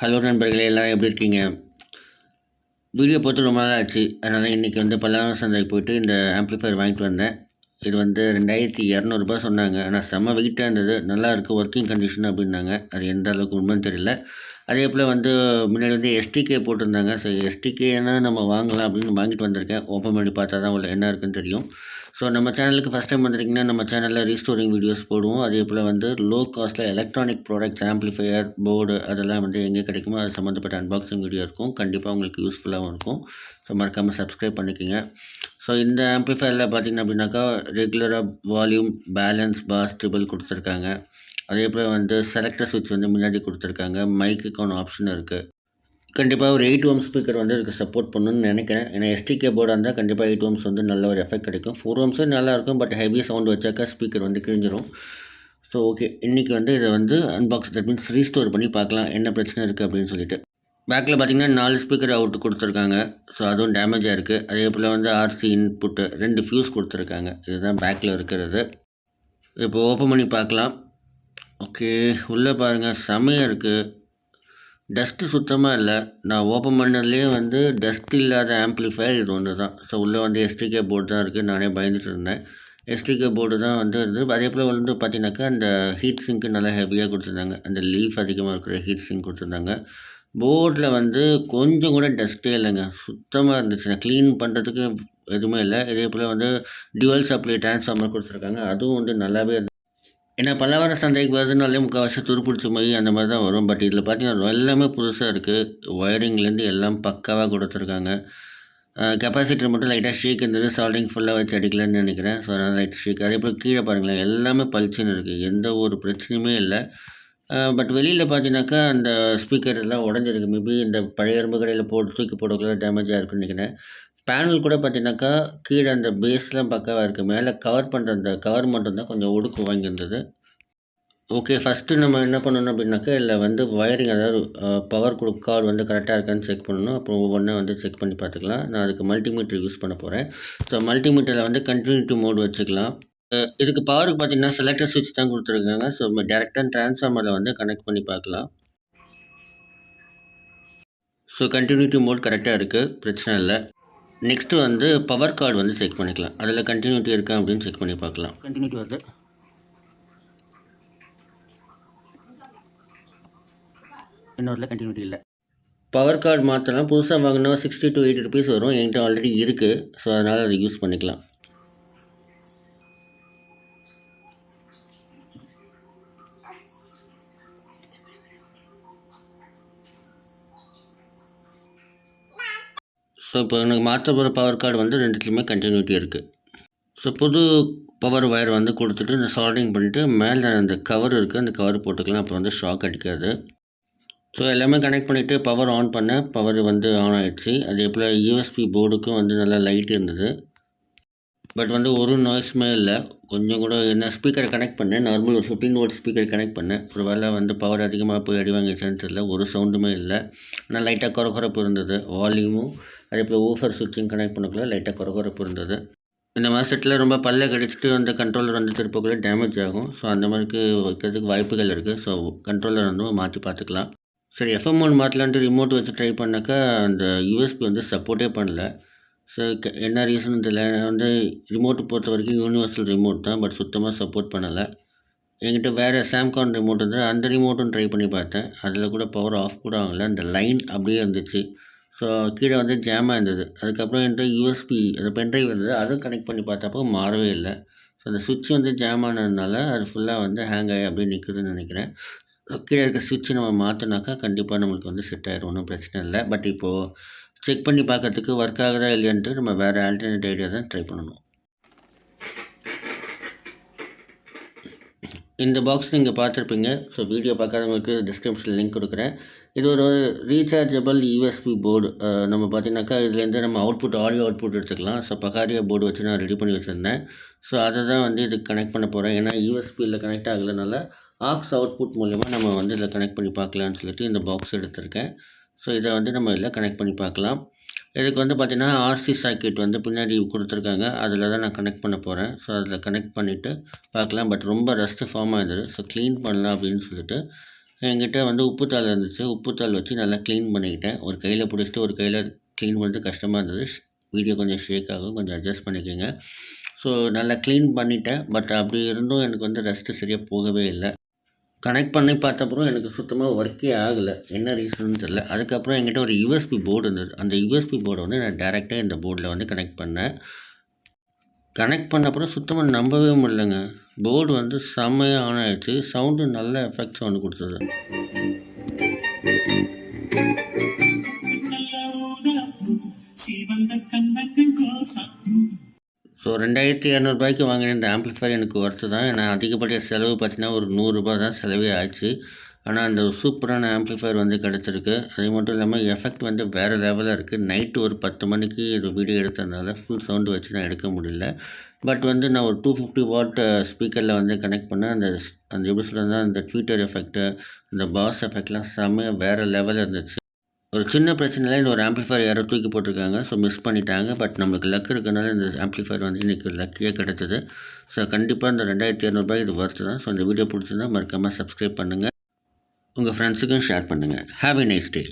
Hello நண்பர்களே எல்லோரும் எப்படி இருக்கீங்க? வீடியோ போட்டு ரொம்ப நாள் ஆச்சு அதனால் இன்றைக்கி வந்து பல்லாரம் சந்தை போயிட்டு இந்த ஆம்ப்ளிஃபையர் வாங்கிட்டு வந்தேன். இது வந்து ரெண்டாயிரத்தி இரநூறுபா சொன்னாங்க. ஆனால் செம்ம வெயிட்டாக இருந்தது. நல்லா இருக்குது ஒர்க்கிங் கண்டிஷன் அப்படின்னாங்க. அது எந்த அளவுக்கு உண்மைன்னு தெரியல. அதே போல் வந்து முன்னாடி வந்து எஸ்டிகே போட்டிருந்தாங்க. ஸோ எஸ்டிகேனா நம்ம வாங்கலாம் அப்படின்னு வாங்கிட்டு வந்திருக்கேன். ஓப்பன் பண்ணி பார்த்தா தான் உள்ள என்ன இருக்குன்னு தெரியும். ஸோ நம்ம சேனலுக்கு ஃபஸ்ட் டைம் வந்திருக்கீங்கன்னா நம்ம சேனலில் ரீஸ்டோரிங் வீடியோஸ் போடுவோம். அதே போல் வந்து லோ காஸ்ட்டில் எலக்ட்ரானிக் ப்ராடக்ட்ஸ் ஆம்ப்ளிஃபையர் போர்டு அதெல்லாம் வந்து எங்கே கிடைக்குமோ அது சம்மந்தப்பட்ட அன்பாக்சிங் வீடியோ இருக்கும். கண்டிப்பாக உங்களுக்கு யூஸ்ஃபுல்லாகவும் இருக்கும். ஸோ மறக்காமல் சப்ஸ்கிரைப் பண்ணிக்கோங்க. ஸோ இந்த ஆம்பிஃபையரில் பார்த்திங்க அப்படின்னாக்கா ரெகுலராக வால்யூம் பேலன்ஸ் பாஸ் ட்ரிபிள் கொடுத்துருக்காங்க. அதே போல் வந்து செலக்டர் சுவிட்ச் வந்து முன்னாடி கொடுத்துருக்காங்க. மைக்குக்கான ஆப்ஷன் இருக்குது கண்டிப்பாக ஒரு எயிட் ஓம் ஸ்பீக்கர் வந்து இதுக்கு சப்போர்ட் பண்ணணும்னு நினைக்கிறேன். ஏன்னா எஸ்டிகே போர்டாக இருந்தால் கண்டிப்பாக எயிட் ஓம்ஸ் வந்து நல்ல ஒரு எஃபெக்ட் கிடைக்கும். ஃபோர் ஓம்ஸும் நல்லாயிருக்கும் பட் ஹெவி சவுண்ட் வச்சாக்கா ஸ்பீக்கர் வந்து கிழிஞ்சிரும். ஸோ ஓகே இன்றைக்கி வந்து இதை வந்து அன்பாக்ஸ் தட் மீன்ஸ் ரீஸ்டோர் பண்ணி பார்க்கலாம். என்ன பிரச்சனை இருக்குது அப்படின்னு சொல்லிட்டு. பேக்கில் பார்த்தீங்கன்னா நாலு ஸ்பீக்கர் அவுட் கொடுத்துருக்காங்க. ஸோ அதுவும் டேமேஜாக இருக்குது அதே போல் வந்து ஆர்சி இன்புட்டு ரெண்டு ஃபியூஸ் கொடுத்துருக்காங்க. இதுதான் பேக்கில் இருக்கிறது. இப்போ ஓப்பன் பண்ணி பார்க்கலாம். ஓகே உள்ளே பாருங்கள் செமையாக இருக்குது டஸ்ட்டு சுத்தமாக இல்லை. நான் ஓப்பன் பண்ணதுலேயே வந்து டஸ்ட் இல்லாத ஆம்ப்ளிஃபையர் இது ஒன்று தான் ஸோ உள்ளே வந்து எஸ்டிகே போர்டு தான் இருக்குது நானே பயந்துட்டு இருந்தேன். எஸ்டிகே போர்டு தான் வந்து இது அதே போல் வந்து பார்த்தீங்கன்னாக்கா அந்த ஹீட் சிங்க்கு நல்லா ஹெவியாக கொடுத்துருந்தாங்க. அந்த லீஃப் அதிகமாக இருக்கிற ஹீட் சிங்க் கொடுத்துருந்தாங்க. போர்டில் வந்து கொஞ்சம் கூட டஸ்ட்டே இல்லைங்க. சுத்தமாக இருந்துச்சுங்க. க்ளீன் பண்ணுறதுக்கு எதுவுமே இல்லை. இதே போல் வந்து டியூவல் சப்ளை டிரான்ஸ்ஃபார்மர் கொடுத்துருக்காங்க. அதுவும் வந்து நல்லாவே இருந்துச்சு ஏன்னா பல்லவர சந்தைக்கு வருதுனாலே முக்கால்வாசி துருப்பிடிச்ச மாதிரி அந்த மாதிரி தான் வரும். பட் இதில் பார்த்தீங்கன்னா எல்லாமே புதுசாக இருக்குது ஒயரிங்லேருந்து எல்லாம் பக்காவாக கொடுத்துருக்காங்க. கெப்பாசிட்டர் மட்டும் லைட்டாக ஷேக் இருந்தது சால்டிங் ஃபுல்லாக வச்சு அடிக்கலான்னு நினைக்கிறேன். ஸோ அதனால் லைட் ஷேக் அதே போல் கீழே பாருங்களேன். எல்லாமே பளிச்சுன்னு இருக்குது எந்த ஒரு பிரச்சனையுமே இல்லை. பட் வெளியில் பார்த்தீங்கன்னாக்கா அந்த ஸ்பீக்கர் எல்லாம் உடஞ்சிருக்கு மேபி இந்த பழைய எறும்பு கடையில் போட்டு தூக்கி போடக்குள்ள டேமேஜாக இருக்குன்னு நினைக்கிறேன். பேனல் கூட பார்த்தீங்கன்னாக்கா கீழே அந்த பேஸ்லாம் பக்காவாக இருக்குது மேலே கவர் பண்ணுற அந்த கவர் மட்டும்தான் கொஞ்சம் ஒடுக்கு வாங்கியிருந்தது. ஓகே ஃபஸ்ட்டு நம்ம என்ன பண்ணணும் அப்படின்னாக்கா இல்லை வந்து ஒயரிங் அதாவது பவர் கொடு கார்டு வந்து கரெக்டாக இருக்கான்னு செக் பண்ணணும். அப்புறம் ஒவ்வொன்றா வந்து செக் பண்ணி பார்த்துக்கலாம். நான் அதுக்கு மல்டிமீட்டர் யூஸ் பண்ண போகிறேன் ஸோ மல்டிமீட்டரில் வந்து கண்டினியூட்டி மோட் வச்சுக்கலாம். இதுக்கு பவருக்கு பார்த்தீங்கன்னா செலக்டர் சுவிட்ச் தான் கொடுத்துருக்காங்க. ஸோ டேரெக்டாக ட்ரான்ஸ்ஃபார்மரில் வந்து கனெக்ட் பண்ணி பார்க்கலாம். ஸோ கண்டினியூட்டி மோட் கரெக்டாக இருக்குது பிரச்சனை இல்லை. நெக்ஸ்ட்டு வந்து பவர் கார்டு வந்து செக் பண்ணிக்கலாம். அதில் கண்டினியூட்டி இருக்கா அப்படின்னு செக் பண்ணி பார்க்கலாம். கண்டினியூட்டி வருது. இன்னொருல கண்டினியூட்டி இல்லை. பவர் கார்டு மாற்றலாம் புதுசாக வாங்கினா சிக்ஸ்டி டு எயிட்டி ருபீஸ் வரும். என்கிட்ட ஆல்ரெடி இருக்குது ஸோ அதனால் அதை யூஸ் பண்ணிக்கலாம். ஸோ இப்போ எனக்கு மாற்ற போகிற பவர் கார்டு வந்து ரெண்டுத்துலேயுமே கண்டினியூட்டி இருக்குது ஸோ புது பவர் ஒயர் வந்து கொடுத்துட்டு இந்த சால்டிங் பண்ணிவிட்டு மேலே அந்த கவர் இருக்குது அந்த கவர் போட்டுக்கலாம். அப்போ வந்து ஷாக் அடிக்காது. ஸோ எல்லாமே கனெக்ட் பண்ணிவிட்டு பவர் ஆன் பண்ணேன் பவர் வந்து ஆன் ஆகிடுச்சு அதே போல் யூஎஸ்பி போர்டுக்கும் வந்து நல்லா லைட் இருந்தது. பட் வந்து ஒரு நாய்ஸுமே இல்லை. கொஞ்சம் கூட என்ன ஸ்பீக்கரை கனெக்ட் பண்ணேன். நார்மல் ஒரு ஃபிஃப்டீன் வோல்ட் ஸ்பீக்கர் கனெக்ட் பண்ணேன். ஒரு வேலை வந்து பவர் அதிகமாக போய் அடி வாங்கிச்சான்னு தெரியல. ஒரு சவுண்டுமே இல்லை. ஆனால் லைட்டாக குறக்குறப்பு இருந்தது. வால்யூமும் அதே போல் ஊஃபர் சுவிட்சும் கனெக்ட் பண்ணக்குள்ள லைட்டாக குறக்குறப்பு இருந்தது. இந்த மாதிரி செட்டில் ரொம்ப பல்ல கடிச்சிட்டு அந்த கண்ட்ரோலர் வந்து திருப்பக்குள்ளே டேமேஜ் ஆகும். ஸோ அந்த மாதிரிக்கு வைக்கிறதுக்கு வாய்ப்புகள் இருக்குது ஸோ கண்ட்ரோலர் வந்து மாற்றி பார்த்துக்கலாம். சரி எஃப்எம் ஒன் மாற்றலான்ட்டு ரிமோட் வச்சு ட்ரை பண்ணாக்கா அந்த யூஎஸ்பி வந்து சப்போர்ட்டே பண்ணல. ஸோ என்ன ரீசன் தெரியல. வந்து ரிமோட் பொறுத்த வரைக்கும் யூனிவர்சல் ரிமோட் தான் பட் சுத்தமாக சப்போர்ட் பண்ணலை. என்கிட்ட வேறு சாம்கான் ரிமோட் வந்து அந்த ரிமோட்டும் ட்ரை பண்ணி பார்த்தேன். அதில் கூட பவர் ஆஃப் கூட ஆகலை அந்த லைன் அப்படியே இருந்துச்சு. ஸோ கீழே வந்து ஜாமாக இருந்தது. அதுக்கப்புறம் என்கிட்ட யூஎஸ்பி அந்த பென்ட்ரைவ் இருந்தது. அதுவும் கனெக்ட் பண்ணி பார்த்தப்போ மாறவே இல்லை. ஸோ அந்த சுவிட்ச் வந்து ஜாம் ஆனதுனால அது ஃபுல்லாக வந்து ஹேங் ஆகி அப்படியே நிற்குதுன்னு நினைக்கிறேன். கீழே இருக்க சுவிட்சை நம்ம மாற்றினாக்கா கண்டிப்பாக நம்மளுக்கு வந்து செட் ஆயிரும். ஒன்றும் பிரச்சனை இல்லை. பட் இப்போது செக் பண்ணி பார்க்கறதுக்கு ஒர்க் ஆகுதா இல்லையான்ட்டு நம்ம வேறு ஆல்டர்னேட் ஐடியா தான் ட்ரை பண்ணணும். இந்த பாக்ஸ் நீங்கள் பார்த்துருப்பீங்க. ஸோ வீடியோ பார்க்காதவங்களுக்கு டிஸ்கிரிப்ஷனில் லிங்க் கொடுக்குறேன். இது ஒரு ரீசார்ஜபிள் யூஎஸ்பி போர்டு நம்ம பார்த்தீங்கன்னாக்கா இதுலேருந்து நம்ம அவுட்புட் ஆடியோ அவுட்புட் எடுத்துக்கலாம். ஸோ பகாரியா போர்டு வச்சு நான் ரெடி பண்ணி வச்சுருந்தேன். ஸோ அதை தான் வந்து இதுக்கு கனெக்ட் பண்ண போகிறேன் ஏன்னா யூஎஸ்பியில் கனெக்ட் ஆகலைனால ஆக்ஸ் அவுட்புட் மூலயமா நம்ம வந்து இதில் கனெக்ட் பண்ணி பார்க்கலான்னு சொல்லிட்டு இந்த பாக்ஸ் எடுத்திருக்கேன். ஸோ இதை வந்து நம்ம இதில் கனெக்ட் பண்ணி பார்க்கலாம். இதுக்கு வந்து பார்த்திங்கன்னா ஆர்சி சாக்கெட் வந்து பின்னாடி கொடுத்துருக்காங்க. அதில் தான் நான் கனெக்ட் பண்ண போகிறேன். ஸோ அதில் கனெக்ட் பண்ணிவிட்டு பார்க்கலாம். பட் ரொம்ப ரஸ்ட்டு ஃபார்ம் ஆகுது ஸோ க்ளீன் பண்ணலாம் அப்படின்னு சொல்லிட்டு என்கிட்ட வந்து உப்புத்தாள் இருந்துச்சு. உப்புத்தாள் வச்சு நல்லா க்ளீன் பண்ணிக்கிட்டேன். ஒரு கையில் பிடிச்சிட்டு ஒரு கையில் க்ளீன் பண்ணுறது கஷ்டமாக இருந்தது. வீடியோ கொஞ்சம் ஷேக் ஆகும். கொஞ்சம் அட்ஜஸ்ட் பண்ணிக்கோங்க. ஸோ நல்லா க்ளீன் பண்ணிட்டேன். பட் அப்படி இருந்தும் எனக்கு வந்து ரெஸ்ட்டு சரியாக போகவே இல்லை. கனெக்ட் பண்ணி பார்த்தப்பறம் எனக்கு சுத்தமாக ஒர்க்கே ஆகலை. என்ன ரீசன்னு தெரில அதுக்கப்புறம் என்கிட்ட ஒரு யூஎஸ்பி போர்டு இருந்தது. அந்த யூஎஸ்பி போர்டை வந்து நான் டேரெக்டாக இந்த போர்டில் வந்து கனெக்ட் பண்ணேன். கனெக்ட் பண்ண அப்புறம் சுத்தமாக நம்பவே முடியலங்க. போர்டு வந்து செம்மையாக ஆன் ஆகிடுச்சு சவுண்டு நல்ல எஃபெக்ட் சவுண்டு கொடுத்தது. ரெண்டாயிரத்தி இரநூறுபாய்க்கு வாங்கின இந்த ஆம்ப்ளிஃபையர் எனக்கு ஒர்த்து தான். ஏன்னா அதிகப்படியாக செலவு பார்த்தீங்கன்னா ஒரு நூறுரூபா தான் செலவே ஆச்சு. ஆனால் அந்த சூப்பரான ஆம்ப்ளிஃபையர் வந்து கிடச்சிருக்கு. அது மட்டும் இல்லாமல் எஃபெக்ட் வந்து வேறு லெவலில் இருக்குது நைட்டு ஒரு பத்து மணிக்கு இது வீடியோ எடுத்ததுனால ஃபுல் சவுண்டு வச்சு நான் எடுக்க முடியல. பட் வந்து நான் ஒரு டூ ஃபிஃப்டி வாட் ஸ்பீக்கரில் வந்து கனெக்ட் பண்ணேன். அந்த அந்த எப்படி சொல்கிறதுனா அந்த ட்விட்டர் எஃபெக்ட்டு அந்த பாஸ் எஃபெக்ட்லாம் செம்மையாக வேறு லெவலில் இருந்துச்சு. ஒரு சின்ன பிரச்சனையில் இந்த ஒரு ஆம்ப்ளிஃபையர் யாரோ தூக்கி போட்டிருக்காங்க. ஸோ மிஸ் பண்ணிட்டாங்க. பட் நம்மளுக்கு லக் இருக்கனால இந்த ஆம்ப்ளிஃபையர் வந்து இன்றைக்கி லக்கியே கிடச்சிது. ஸோ கண்டிப்பாக இந்த ரெண்டாயிரத்தி இரநூறுபாய் இது ஒர்த்து தான். ஸோ இந்த வீடியோ பிடிச்சிருந்தா மறக்காமல் சப்ஸ்கிரைப் பண்ணுங்கள் உங்கள் ஃப்ரெண்ட்ஸுக்கும் ஷேர் பண்ணுங்கள் ஹாவ் எ நைஸ் டே